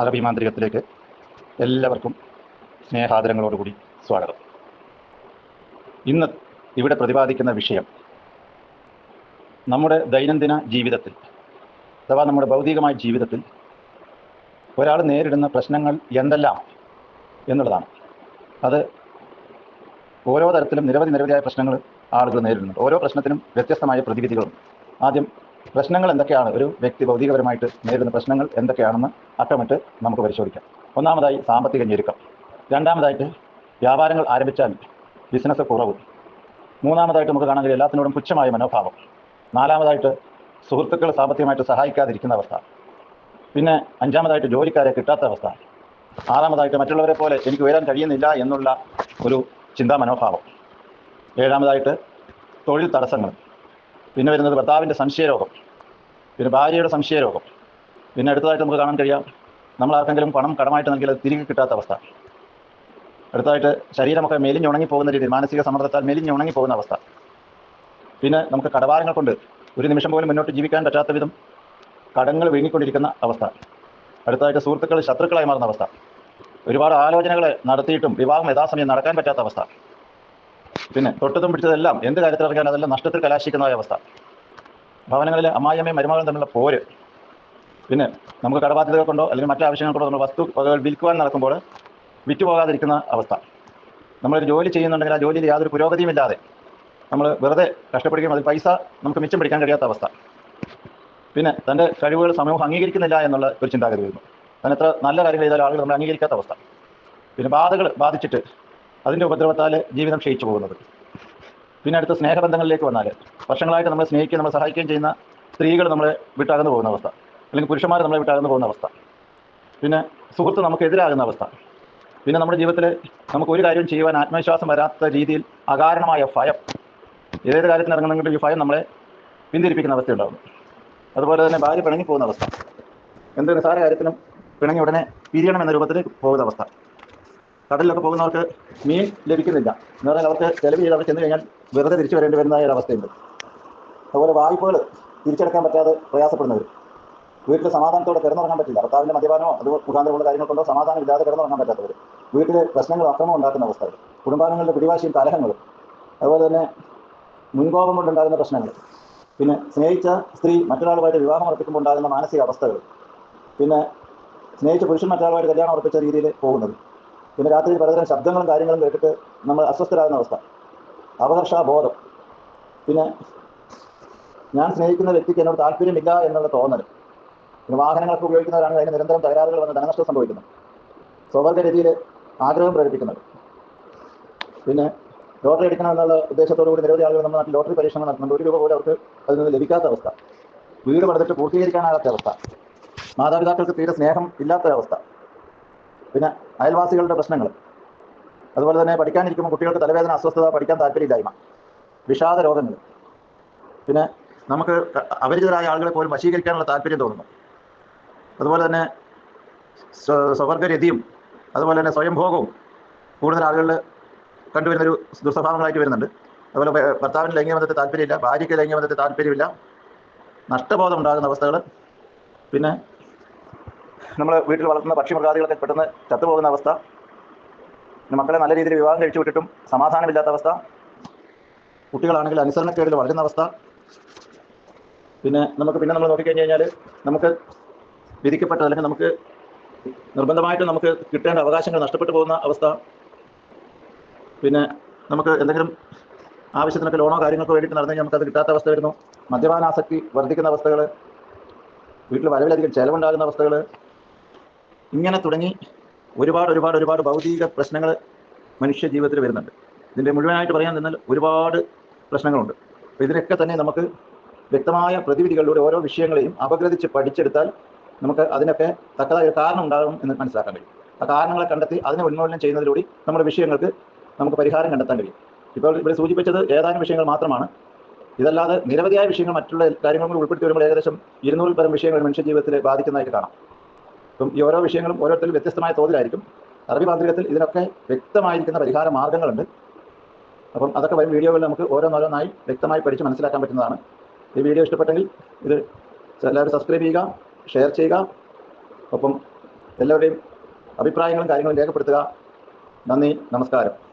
അറബി മാന്ത്രികത്തിലേക്ക് എല്ലാവർക്കും സ്നേഹാദരങ്ങളോടുകൂടി സ്വാഗതം. ഇന്ന് ഇവിടെ പ്രതിപാദിക്കുന്ന വിഷയം നമ്മുടെ ദൈനംദിന ജീവിതത്തിൽ അഥവാ നമ്മുടെ ഭൗതികമായ ജീവിതത്തിൽ ഒരാൾ നേരിടുന്ന പ്രശ്നങ്ങൾ എന്തെല്ലാം എന്നുള്ളതാണ്. അത് ഓരോ തരത്തിലും നിരവധി നിരവധിയായ പ്രശ്നങ്ങൾ ആളുകൾ നേരിടുന്നുണ്ട്. ഓരോ പ്രശ്നത്തിനും വ്യത്യസ്തമായ പ്രതിവിധികളും ആദ്യം പ്രശ്നങ്ങൾ എന്തൊക്കെയാണ്? ഒരു വ്യക്തി ഭൗതികപരമായിട്ട് നേരിടുന്ന പ്രശ്നങ്ങൾ എന്തൊക്കെയാണെന്ന് അക്കമിട്ട് നമുക്ക് പരിശോധിക്കാം. ഒന്നാമതായി സാമ്പത്തിക ഞെരുക്കം. രണ്ടാമതായിട്ട് വ്യാപാരങ്ങൾ ആരംഭിച്ചാൽ ബിസിനസ് കുറവ്. മൂന്നാമതായിട്ട് നമുക്ക് കാണാൻ കഴിയും എല്ലാത്തിനോടും പുച്ഛമായ മനോഭാവം. നാലാമതായിട്ട് സുഹൃത്തുക്കൾ സാമ്പത്തികമായിട്ട് സഹായിക്കാതിരിക്കുന്ന അവസ്ഥ. പിന്നെ അഞ്ചാമതായിട്ട് ജോലിക്കാരെ കിട്ടാത്ത അവസ്ഥ. ആറാമതായിട്ട് മറ്റുള്ളവരെ പോലെ എനിക്ക് ഉയരാൻ കഴിയുന്നില്ല എന്നുള്ള ഒരു ചിന്താ മനോഭാവം. ഏഴാമതായിട്ട് തൊഴിൽ തടസ്സങ്ങൾ. പിന്നെ വരുന്നത് ഭർത്താവിന്റെ സംശയരോഗം. പിന്നെ ഭാര്യയുടെ സംശയരോഗം. പിന്നെ അടുത്തതായിട്ട് നമുക്ക് കാണാൻ കഴിയാം നമ്മൾ ആർക്കെങ്കിലും പണം കടമായിട്ട് നൽകിയാൽ തിരികെ കിട്ടാത്ത അവസ്ഥ. അടുത്തതായിട്ട് ശരീരമൊക്കെ മെലിഞ്ഞുണങ്ങി പോകുന്ന രീതിയിൽ മാനസിക സമ്മർദ്ദത്താൽ മെലിഞ്ഞുണങ്ങി പോകുന്ന അവസ്ഥ. പിന്നെ നമുക്ക് കടഭാരങ്ങൾ കൊണ്ട് ഒരു നിമിഷം പോലും മുന്നോട്ട് ജീവിക്കാൻ പറ്റാത്ത വിധം കടങ്ങൾ വീങ്ങിക്കൊണ്ടിരിക്കുന്ന അവസ്ഥ. അടുത്തതായിട്ട് സുഹൃത്തുക്കൾ ശത്രുക്കളായി മാറുന്ന അവസ്ഥ. ഒരുപാട് ആലോചനകൾ നടത്തിയിട്ടും വിവാഹം യഥാസമയം നടക്കാൻ പറ്റാത്ത അവസ്ഥ. പിന്നെ തൊട്ടതും പിടിച്ചതെല്ലാം എന്ത് കാര്യത്തിൽ ഇറങ്ങിയാൽ അതെല്ലാം നഷ്ടത്തിൽ കലാശിക്കുന്നതായ അവസ്ഥ. ഭവനങ്ങളിൽ അമ്മായിയമ്മയും മരുമകളും തമ്മിലുള്ള പോര് പിന്നെ നമുക്ക് കടബാധ്യതകൾ കൊണ്ടോ അല്ലെങ്കിൽ മറ്റു ആവശ്യങ്ങൾക്കുണ്ടോ നമ്മൾ വസ്തു വകകൾ വിൽക്കുവാൻ നടക്കുമ്പോൾ വിറ്റുപോകാതിരിക്കുന്ന അവസ്ഥ. നമ്മളൊരു ജോലി ചെയ്യുന്നുണ്ടെങ്കിൽ ആ ജോലിയിൽ യാതൊരു പുരോഗതിയും ഇല്ലാതെ നമ്മൾ വെറുതെ കഷ്ടപ്പെടുകയും അതിൽ പൈസ നമുക്ക് മിച്ചം പിടിക്കാൻ കഴിയാത്ത അവസ്ഥ. പിന്നെ തന്റെ കഴിവുകൾ സമൂഹം അംഗീകരിക്കുന്നില്ല എന്നുള്ള ഒരു ചിന്താഗതി വരുന്നു. തന്നെ എത്ര നല്ല കാര്യങ്ങൾ ചെയ്താൽ ആളുകൾ നമ്മൾ അംഗീകരിക്കാത്ത അവസ്ഥ. പിന്നെ ബാധകൾ ബാധിച്ചിട്ട് അതിന്റെ ഉപദ്രവത്താൽ ജീവിതം ക്ഷയിച്ചു പോകുന്നത്. പിന്നെ അടുത്ത സ്നേഹബന്ധങ്ങളിലേക്ക് വന്നാൽ വർഷങ്ങളായിട്ട് നമ്മളെ സ്നേഹിക്കുകയും നമ്മളെ സഹായിക്കുകയും ചെയ്യുന്ന സ്ത്രീകൾ നമ്മളെ വിട്ടാകുന്നു പോകുന്ന അവസ്ഥ. അല്ലെങ്കിൽ പുരുഷന്മാർ നമ്മളെ വിട്ടാകുന്നു പോകുന്ന അവസ്ഥ. പിന്നെ സുഹൃത്ത് നമുക്ക് എതിരാകുന്ന അവസ്ഥ. പിന്നെ നമ്മുടെ ജീവിതത്തിൽ നമുക്ക് ഒരു കാര്യം ചെയ്യുവാൻ ആത്മവിശ്വാസം വരാത്ത രീതിയിൽ അകാരണമായ ഭയം. ഏത് കാര്യത്തിന് ഇറങ്ങുന്നെങ്കിലും ഈ ഭയം നമ്മളെ പിന്തിരിപ്പിക്കുന്ന അവസ്ഥ ഉണ്ടാകുന്നു അതുപോലെ തന്നെ ഭാര്യ പിണങ്ങി പോകുന്ന അവസ്ഥ. എന്ത് നിസ്സാര കാര്യത്തിനും പിണങ്ങി ഉടനെ പിരിയണം എന്ന രൂപത്തിൽ പോകുന്ന അവസ്ഥ. കടലിലൊക്കെ പോകുന്നവർക്ക് മീൻ ലഭിക്കുന്നില്ല. എന്ന് പറഞ്ഞാൽ അവർക്ക് ചെലവ് ചെയ്ത് അവർ ചെന്ന് കഴിഞ്ഞാൽ വെറുതെ തിരിച്ചു വരേണ്ടി വരുന്നതായ ഒരു അവസ്ഥയുണ്ട് അതുപോലെ വായ്പകൾ തിരിച്ചടക്കാൻ പറ്റാതെ പ്രയാസപ്പെടുന്നവർ വീട്ടിൽ സമാധാനത്തോടെ കിടന്നുറങ്ങാൻ പറ്റില്ല. ഭർത്താവിന്റെ മദ്യപാനമോ അത് മുഖാന്തരമുള്ള കാര്യങ്ങൾ കൊണ്ടോ സമാധാനം ഇല്ലാതെ കിടന്നുറങ്ങാൻ പറ്റാത്തവർ വീട്ടിൽ പ്രശ്നങ്ങൾ അക്രമം ഉണ്ടാക്കുന്ന അവസ്ഥകൾ. കുടുംബാംഗങ്ങളുടെ പിടിവാശിയും കലഹങ്ങളും. അതുപോലെ തന്നെ മുൻകോപം കൊണ്ടുണ്ടാകുന്ന പ്രശ്നങ്ങൾ. പിന്നെ സ്നേഹിച്ച സ്ത്രീ മറ്റൊരാളുമായിട്ട് വിവാഹം ഉറപ്പിക്കുമ്പോൾ ഉണ്ടാകുന്ന മാനസിക അവസ്ഥകൾ. പിന്നെ സ്നേഹിച്ച പുരുഷൻ മറ്റൊരാളുമായിട്ട് കല്യാണം ഉറപ്പിച്ച രീതിയിൽ പോകുന്നത്. പിന്നെ രാത്രി പലതരം ശബ്ദങ്ങളും കാര്യങ്ങളും കേട്ടിട്ട് നമ്മൾ അസ്വസ്ഥരാകുന്ന അവസ്ഥ. അപകർഷാബോധം പിന്നെ ഞാൻ സ്നേഹിക്കുന്ന വ്യക്തിക്ക് എന്നോട് താല്പര്യമില്ല എന്നുള്ള തോന്നൽ. പിന്നെ വാഹനങ്ങളൊക്കെ ഉപയോഗിക്കുന്നവരാണ് അതിന് നിരന്തരം തകരാറുകൾ വന്ന് ധനനഷ്ടം സംഭവിക്കുന്നത് സ്വാഭാവിക രീതിയിൽ ആഗ്രഹം പ്രകടിപ്പിക്കുന്നത്. പിന്നെ ലോട്ടറി അടിക്കണം എന്നുള്ള ഉദ്ദേശത്തോടു കൂടി നിരവധി ആളുകൾ നമ്മുടെ നാട്ടിൽ ലോട്ടറി പരീക്ഷണം നടത്തുന്നുണ്ട്. ഒരു രൂപ പോലും അവർക്ക് അതിൽ നിന്ന് ലഭിക്കാത്ത അവസ്ഥ. വീട് പണിതിട്ട് പൂർത്തീകരിക്കാനാകാത്ത അവസ്ഥ. മാതാപിതാക്കൾക്ക് തീരെ സ്നേഹം ഇല്ലാത്ത അവസ്ഥ പിന്നെ അയൽവാസികളുടെ പ്രശ്നങ്ങൾ. അതുപോലെ തന്നെ പഠിക്കാനിരിക്കുമ്പോൾ കുട്ടികൾക്ക് തലവേദന അസ്വസ്ഥത പഠിക്കാൻ താല്പര്യമില്ലായ്മ വിഷാദ രോഗങ്ങൾ. പിന്നെ നമുക്ക് അപരിചിതരായ ആളുകളെ പോലും വശീകരിക്കാനുള്ള താല്പര്യം തോന്നുന്നു. അതുപോലെ തന്നെ സ്വവർഗരതിയും അതുപോലെ തന്നെ സ്വയംഭോഗവും കൂടുതൽ ആളുകളിൽ കണ്ടുവരുന്നൊരു ദുസ്വഭാവങ്ങളായിട്ട് വരുന്നുണ്ട്. അതുപോലെ ഭർത്താവിന് ലൈംഗിക ബന്ധത്തിൽ താല്പര്യമില്ല ഭാര്യയ്ക്ക് ലൈംഗിക ബന്ധത്തിൽ താല്പര്യമില്ല നഷ്ടബോധം ഉണ്ടാകുന്ന അവസ്ഥകൾ. പിന്നെ നമ്മൾ വീട്ടിൽ വളർത്തുന്ന പക്ഷിമൃഗാദികളൊക്കെ പെട്ടെന്ന് ചത്തുപോകുന്ന അവസ്ഥ. മക്കളെ നല്ല രീതിയിൽ വിവാഹം കഴിച്ചു വിട്ടിട്ടും സമാധാനമില്ലാത്ത അവസ്ഥ. കുട്ടികളാണെങ്കിൽ അനുസരണക്കേടിൽ വളരുന്ന അവസ്ഥ. പിന്നെ നമുക്ക് പിന്നെ നമ്മൾ നോക്കിക്കഴിഞ്ഞ് കഴിഞ്ഞാൽ നമുക്ക് വിധിക്കപ്പെട്ട അല്ലെങ്കിൽ നമുക്ക് നിർബന്ധമായിട്ട് നമുക്ക് കിട്ടേണ്ട അവകാശങ്ങൾ നഷ്ടപ്പെട്ടു പോകുന്ന അവസ്ഥ. പിന്നെ നമുക്ക് എന്തെങ്കിലും ആവശ്യത്തിനൊക്കെ ലോണോ കാര്യങ്ങൾക്കോ വേണ്ടിയിട്ട് നടന്നു കഴിഞ്ഞാൽ നമുക്കത് കിട്ടാത്ത അവസ്ഥ വരുന്നു. മദ്യപാനാസക്തി വർദ്ധിക്കുന്ന അവസ്ഥകൾ വീട്ടിൽ വരവിലധികം ചെലവുണ്ടാകുന്ന അവസ്ഥകൾ ഇങ്ങനെ തുടങ്ങി ഒരുപാട് ഒരുപാട് ഒരുപാട് ഭൗതിക പ്രശ്നങ്ങൾ മനുഷ്യ ജീവിതത്തിൽ വരുന്നുണ്ട്. ഇതിന്റെ മുഴുവനായിട്ട് പറയാൻ നിന്നാൽ ഒരുപാട് പ്രശ്നങ്ങളുണ്ട്. അപ്പോൾ ഇതിനൊക്കെ തന്നെ നമുക്ക് വ്യക്തമായ പ്രതിവിധികളിലൂടെ ഓരോ വിഷയങ്ങളെയും അപഗ്രഥിച്ച് പഠിച്ചെടുത്താൽ നമുക്ക് അതിനൊക്കെ തക്കതായ കാരണം ഉണ്ടാകും എന്ന് മനസ്സിലാക്കാൻ കഴിയും. ആ കാരണങ്ങളെ കണ്ടെത്തി അതിനെ ഉന്മൂലനം ചെയ്യുന്നതിലൂടെ നമ്മുടെ വിഷയങ്ങൾക്ക് നമുക്ക് പരിഹാരം കണ്ടെത്താൻ കഴിയും. ഇപ്പോൾ ഇവിടെ സൂചിപ്പിച്ചത് ഏതാനും വിഷയങ്ങൾ മാത്രമാണ്. ഇതല്ലാതെ നിരവധിയായ വിഷയങ്ങൾ മറ്റുള്ള കാര്യങ്ങളും ഉൾപ്പെടുത്തി വരുമ്പോൾ ഏകദേശം ഇരുന്നൂറിൽ പരം വിഷയങ്ങൾ മനുഷ്യ ജീവിതത്തിൽ ബാധിക്കുന്നതായിട്ട് കാണാം. ഈ ഓരോ വിഷയങ്ങളും ഓരോരുത്തരും വ്യത്യസ്തമായ തോതിലായിരിക്കും. അറബി മാന്ത്രികത്തിൽ ഇതിനൊക്കെ വ്യക്തമായിരിക്കുന്ന പരിഹാര മാർഗങ്ങളുണ്ട്. അപ്പം അതൊക്കെ വരും വീഡിയോകളിൽ നമുക്ക് ഓരോന്നോരോന്നായി വ്യക്തമായി പഠിച്ച് മനസ്സിലാക്കാൻ പറ്റുന്നതാണ്. ഈ വീഡിയോ ഇഷ്ടപ്പെട്ടെങ്കിൽ ഇത് എല്ലാവരും സബ്സ്ക്രൈബ് ചെയ്യുക ഷെയർ ചെയ്യുക. ഒപ്പം എല്ലാവരുടെയും അഭിപ്രായങ്ങളും കാര്യങ്ങളും രേഖപ്പെടുത്തുക. നന്ദി നമസ്കാരം.